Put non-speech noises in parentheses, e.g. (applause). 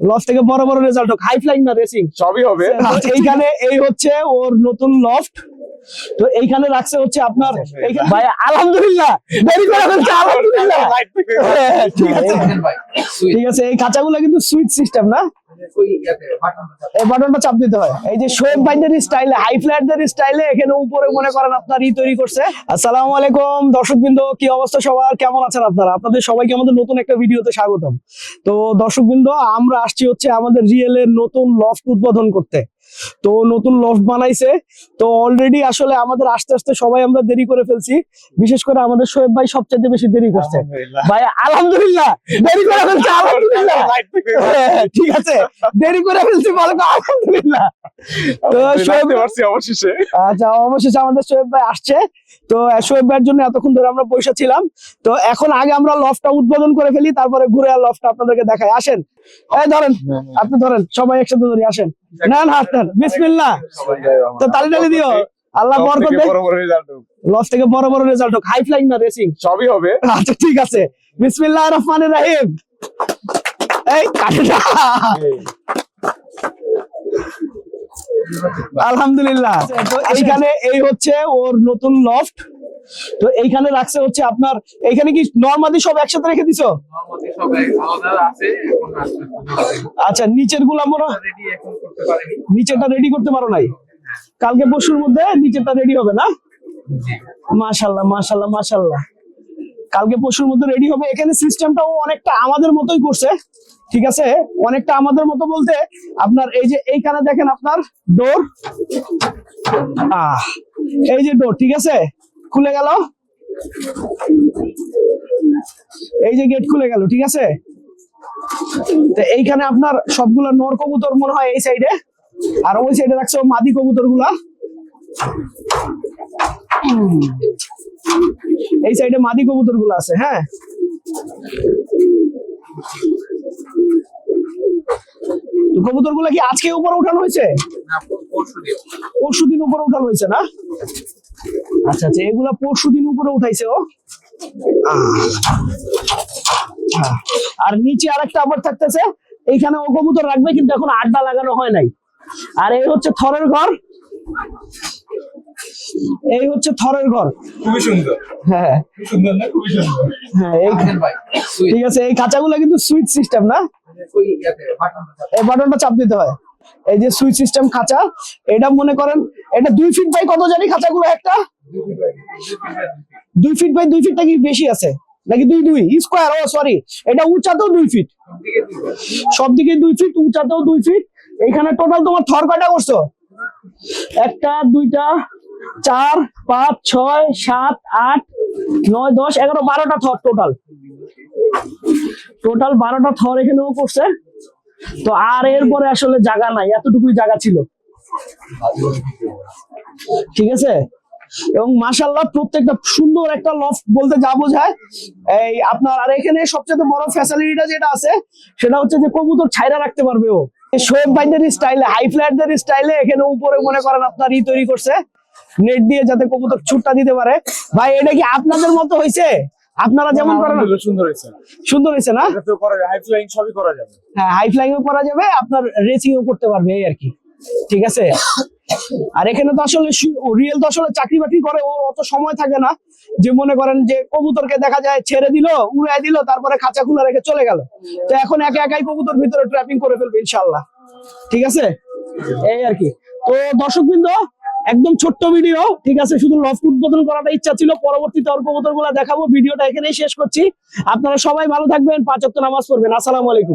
Loft থেকে বড় বড় রেজাল্ট হোক। হাই ফ্লাইং না রেসিং সবই হবে। (laughs) এইখানে এই হচ্ছে ওর নতুন লফট তো এইখানে রাখছে হচ্ছে আপনার ভাই আলহামদুলিল্লাহ। দেরি করে ফেলছে আলহামদুলিল্লাহ। (laughs) হ্যাঁ, ঠিক আছে। ঠিক আছে এই খাঁচাগুলো কিন্তু সুইচ সিস্টেম না? এই বাটনটা চাপ দিতে হয়। এই যে শোয়েব বাইন্ডের স্টাইলে হাই ফ্ল্যাটদের স্টাইলে এখানে উপরে মনে করেন আপনার ই তৈরি করছে। আসসালামু আলাইকুম দর্শকবৃন্দ কি অবস্থা সবার? কেমন আছেন আপনারা? আপনাদের সবাইকে আমাদের নতুন একটা ভিডিওতে স্বাগতম। তো দর্শকবৃন্দ আমরা আসছি হচ্ছে আমাদের রিয়েল এর নতুন লফট উদ্বোধন করতে। তো নতুন লফট বানাইছে। তো অলরেডি আসলে আমাদের আস্তে আস্তে সবাই আমরা দেরি করে ফেলছি। বিশেষ করে আমাদের শোয়েব ভাই সবচেয়ে বেশি দেরি করছে। ভাই আলহামদুলিল্লাহ। দেরি করে ফেলছে আলহামদুলিল্লাহ। (laughs) ঠিক আছে দেরি করে ফেলছি বলো তো, আলহামদুলিল্লাহ। তো শোয়েব অবশেষে। আচ্ছা অবশেষে আমাদের শোয়েব ভাই আসছে। তো শোয়েব ভাইয়ের জন্য এতক্ষণ ধরে আমরা বসে ছিলাম। তো এখন আগে আমরা লফটা উদ্বোধন করে ফেলি তারপরে ঘুরে আর লফটা আপনাদেরকে দেখাই। আসেন। এই ধরেন আপনি ধরেন সবাই একসাথে ধরি আসেন। না না হাঁটতেন বিসমিল্লাহ। তো তালি তালি দিও। আল্লাহ বরকত রেজাল্ট লস থেকে বড় বড় রেজাল্ট হোক। হাই ফ্লাইং না রেসিং সবই হবে। আচ্ছা ঠিক আছে। বিসমিল্লাহ রহমানির রহিম। এই কাটে। আলহামদুলিল্লাহ। তো এইখানে এই হচ্ছে ওর নতুন লফট তো এইখানে রাখছে হচ্ছে আপনার এইখানে কি নর্মালি সব একসাথে রেখে দিছো? আচ্ছা নিচেরগুলা মনে রেডি এখন করতে পারিনি। নিচেরটা রেডি করতে পারো নাই? কালকে পরশুর মধ্যে নিচেরটা রেডি হবে না? মাশাল্লাহ মাশাল্লাহ মাশাল্লাহ। কালকে পরশুর মধ্যে রেডি হবে। এখানে সিস্টেমটাও অনেকটা আমাদের মতোই করছে। ঠিক আছে? অনেকটা আমাদের মতো বলতে আপনার এই যে এইখানে দেখেন আপনার ডোর আহ, এই যে ডোর ঠিক আছে? খুলে গেল? এই যে গেট খুলে গেল, ঠিক আছে? এইখানে আপনার সবগুলো নর কবুতর মনে হয় এই সাইডে আর ওই সাইডে রাখছে মাদি কবুতরগুলা এই সাইডে মাদি কবুতরগুলো আছে হ্যাঁ? কবুতরগুলা কি আজকে উপরে উঠানো হয়েছে? পরশু দিন উপরে উঠানো হয়েছে না? আচ্ছা আচ্ছা এগুলা পরশু দিন উপরে উঠাইছে, ও। আর নিচে আরেকটা আবার থাকতেছে, এইখানে ও কবুতর রাখবে, কিন্তু এখন আড্ডা লাগানো হয় নাই। আর এই হচ্ছে থরের ঘর। এই হচ্ছে থরের ঘর। খুবই সুন্দর। হ্যাঁ। সুন্দর না? খুবই সুন্দর। হ্যাঁ এই ঠিক আছে এই খাঁচাগুলো কিন্তু সুইচ সিস্টেম না? ওই ইয়াতে বাটনটা এই বাটনটা চাপ দিতে হয়। এই যে সুইচ সিস্টেম খাঁচা এটা মনে করেন এটা দুই ফিট বাই কত জানি খাঁচাগুলো একটা? দুই ফিট বাই দুই ফিটটা কি বেশি আছে? নাকি দুই দুই? স্কোয়ার ও সরি এটা উঁচাতেও দুই ফিট সব দিকে দুই ফিট উঁচাতেও দুই ফিট এখানে টোটাল তোমার থর কয়টা করছ? একটা দুইটা চার, পাঁচ, ছয়, সাত, আট, নয়, দশ, এগারো, বারোটা থর টোটাল টোটাল বারোটা থর এখানেও করছে। তো আর এরপরে আসলে জায়গা নাই, এতটুকুই জায়গা ছিল। ঠিক আছে? এবং মাশাল্লাহ প্রত্যেকটা সুন্দর একটা লফট বলতে যা বোঝায়, এই আপনার, আর এখানে সবচেয়ে বড় ফ্যাসিলিটিটা যেটা আছে, সেটা হচ্ছে যে কবুতর ছাইরা রাখতে পারবে ও। শোয়েব বাইন্ডের স্টাইলে হাই ফ্ল্যাটদের স্টাইলে এখানে উপরে মনে করেন আপনার ই তৈরি করছে। নেট দিয়ে যাতে কবুতর ছুটটা দিতে পারে। ভাই এটা কি আপনাদের মতো হয়েছে? আপনারা যেমন করেন সুন্দর হয়েছে। সুন্দর হয়েছে না? হাই ফ্লাইং সবই করা যাবে। হ্যাঁ হাই ফ্লাইং ও করা যাবে আপনার রেসিং ও করতে পারবে এই আর কি। ঠিক আছে? আর এখানে তো আসলে রিয়েল তো আসলে চাকরি বাকরি করে ও অত সময় থাকে না। যে মনে করেন যে কবুতরকে দেখা যায় ছেড়ে দিল উড়াই দিল তারপরে খাঁচা খুলে রেখে চলে গেল। তো এখন একা একাই কবুতর ভিতরে ট্র্যাপিং করে ফেলবে ইনশাল্লাহ ঠিক আছে? এই আর কি। তো দর্শক বৃন্দ একদম ছোট্ট ভিডিও ঠিক আছে? শুধু লফট উদ্বোধন করাটা ইচ্ছা ছিল পরবর্তী কবুতরগুলা দেখাবো। ভিডিওটা এখানেই শেষ করছি। আপনারা সবাই ভালো থাকবেন, পাঁচ ওয়াক্ত নামাজ পড়বেন। আসসালামু আলাইকুম।